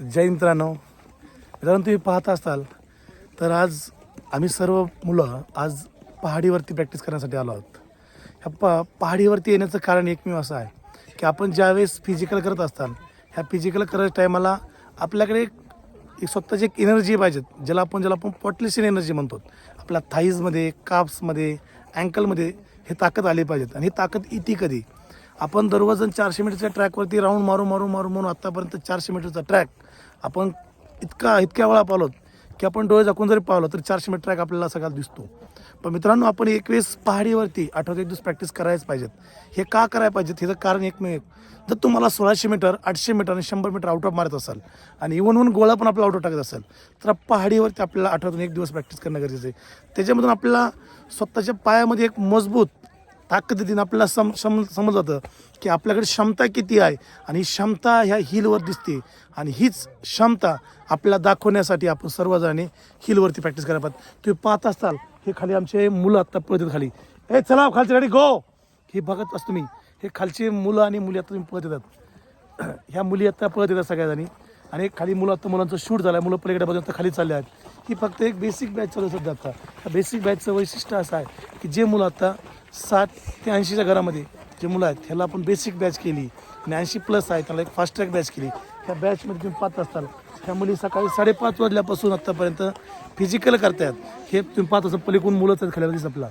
जय मित्रांनो मित्रांनो तुम्ही पाहत असाल तर आज आम्ही सर्व मुलं आज पहाडीवरती प्रॅक्टिस करण्यासाठी आलो आहोत. ह्या प पहाडीवरती येण्याचं कारण एकमेव असं आहे की आपण ज्यावेळेस फिजिकल करत असताल ह्या फिजिकल करत टायमाला आपल्याकडे एक स्वतःची एक एनर्जी पाहिजे ज्याला आपण ज्याला आपण पॉटलेशन एनर्जी म्हणतो. आपल्या थाईजमध्ये काप्समध्ये अँकलमध्ये हे ताकद आली पाहिजेत. आणि ही ताकद इथे कधी? आपण दररोज चारशे मीटरच्या ट्रॅकवरती राऊंड मारून मारून मारून मारून आत्तापर्यंत चारशे मीटरचा ट्रॅक. आपण इतका इतक्या वेळा पावलो की आपण डोळे झाकून जरी पावलं तर चारशे मीटर ट्रॅक आपल्याला सगळ्यात दिसतो. पण मित्रांनो आपण एक वेळेस पहाडीवरती आठवड्यात एक दिवस प्रॅक्टिस करायच पाहिजेत. हे का करायला पाहिजेत? ह्याचं कारण एकमेव म्हणजे, जर तुम्हाला सोळाशे मीटर आठशे मीटर आणि शंभर मीटर आउट ऑफ मारत असाल आणि इवन वन गोळा पण आपला आउट ऑफ टाकत असेल तर पहाडीवरती आपल्याला आठवड्यातून एक दिवस प्रॅक्टिस करणं गरजेचं आहे. त्याच्यामधून आपल्याला स्वतःच्या पायामध्ये एक मजबूत ताकदीनं आपल्याला सम सम समज जातं की आपल्याकडे क्षमता किती आहे. आणि क्षमता ह्या हिलवर दिसते. आणि हीच क्षमता आपल्याला दाखवण्यासाठी आपण सर्वजणांनी हिलवरती प्रॅक्टिस करायला पाहिजे तुम्ही पाहत असताल हे खाली आमचे मुलं आत्ता पळत खाली. ए चला हो, खालची गाडी गो हे बघत असतो मी. हे खालचे मुलं आणि मुली आता तुम्ही पळत येतात. ह्या मुली आत्ता पळत येतात सगळ्याजणी. आणि खाली मुलं आता मुलांचं शूट झालं आहे मुलं पलीकडे बघून आता खाली चालले आहेत. ही फक्त एक बेसिक बॅच चालू आहे सध्या आता ह्या बेसिक बॅचचं वैशिष्ट्य असं आहे की जे मुलं आता साठ ते ऐंशीच्या घरामध्ये जे मुलं आहेत ह्याला आपण बेसिक बॅच केली आणि ऐंशी प्लस आहे त्याला एक फास्ट ट्रॅक बॅच केली. ह्या बॅचमध्ये तुम्ही पाहत असताल. ह्या मुली सकाळी साडेपाच वाजल्यापासून आत्तापर्यंत फिजिकल करतायत. हे तुम्ही पाहत असं पलीकडून मुलंच तर खाली दिसत आपला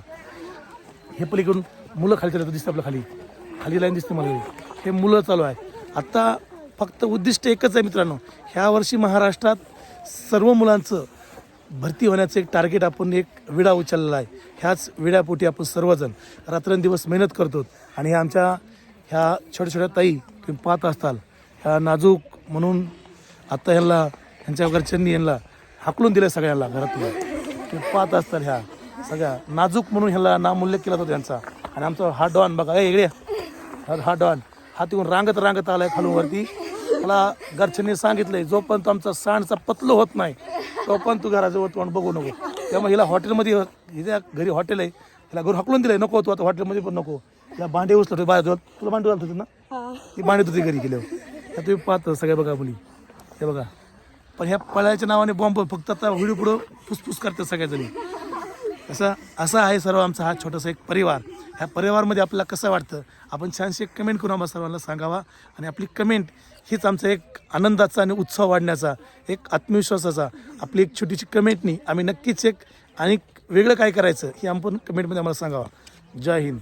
हे पलीकडून मुलं खाली चालत दिसतं आपलं खाली. खाली लाईन दिसते मला. हे मुलं चालू आहे. आत्ता फक्त उद्दिष्ट एकच आहे मित्रांनो. ह्या वर्षी महाराष्ट्रात सर्व मुलांचं भरती होण्याचं एक टार्गेट आपण एक विडा उचललेला आहे. ह्याच विड्यापोटी आपण सर्वजण रात्रंदिवस मेहनत करतो आणि ह्या आमच्या ह्या छोट्या छोट्या ताई तुम्ही पाहत असताल ह्या नाजूक म्हणून आत्ता ह्यांना ह्यांच्या घरच्यांनी यांना हाकलून दिलं सगळ्यांना घरातून. तुम्ही पाहत असताल ह्या सगळ्या नाजूक म्हणून ह्याला नामूल्य केला होता त्यांचा. आणि आमचा हा डॉन बघा ए हा डॉन. हा तिकडून रांगत रांगत आलाय खालून वरती. मला घरच्यांनी सांगितलंय जोपर्यंत आमचा सांडचा पतलं होत नाही तोपर्यंत तू घराजवळ तोंड बघू नको. त्यामुळे हिला हॉटेलमध्ये हिच्या घरी हॉटेल आहे हिला घरून हाकलून दिलंय नको तू आता हॉटेलमध्ये पण नको. हिला भांडे उचलतो बाहेर तुला भांडे घालत होती ना? ती भांडे होती घरी गेल्यावर तुम्ही पाहतो सगळ्या बघा मुली. हे बघा. पण ह्या पळायच्या नावाने बॉम्ब फक्त आता व्हिडिओ पुढं फुसफुस करतात सगळ्याजणी. असं असं आहे सर्व आमचा हा छोटासा एक परिवार. ह्या परिवारमध्ये आपल्याला कसं वाटतं? आपण छानशी एक कमेंट करून आम्हाला सर्वांना सांगावा. आणि आपली कमेंट हीच आमचा एक आनंदाचा आणि उत्साह वाढण्याचा एक आत्मविश्वासाचा आपली एक छोटीशी कमेंटनी आम्ही नक्कीच एक आणि वेगळं काय करायचं हे आपण कमेंटमध्ये आम्हाला सांगावा. जय हिंद.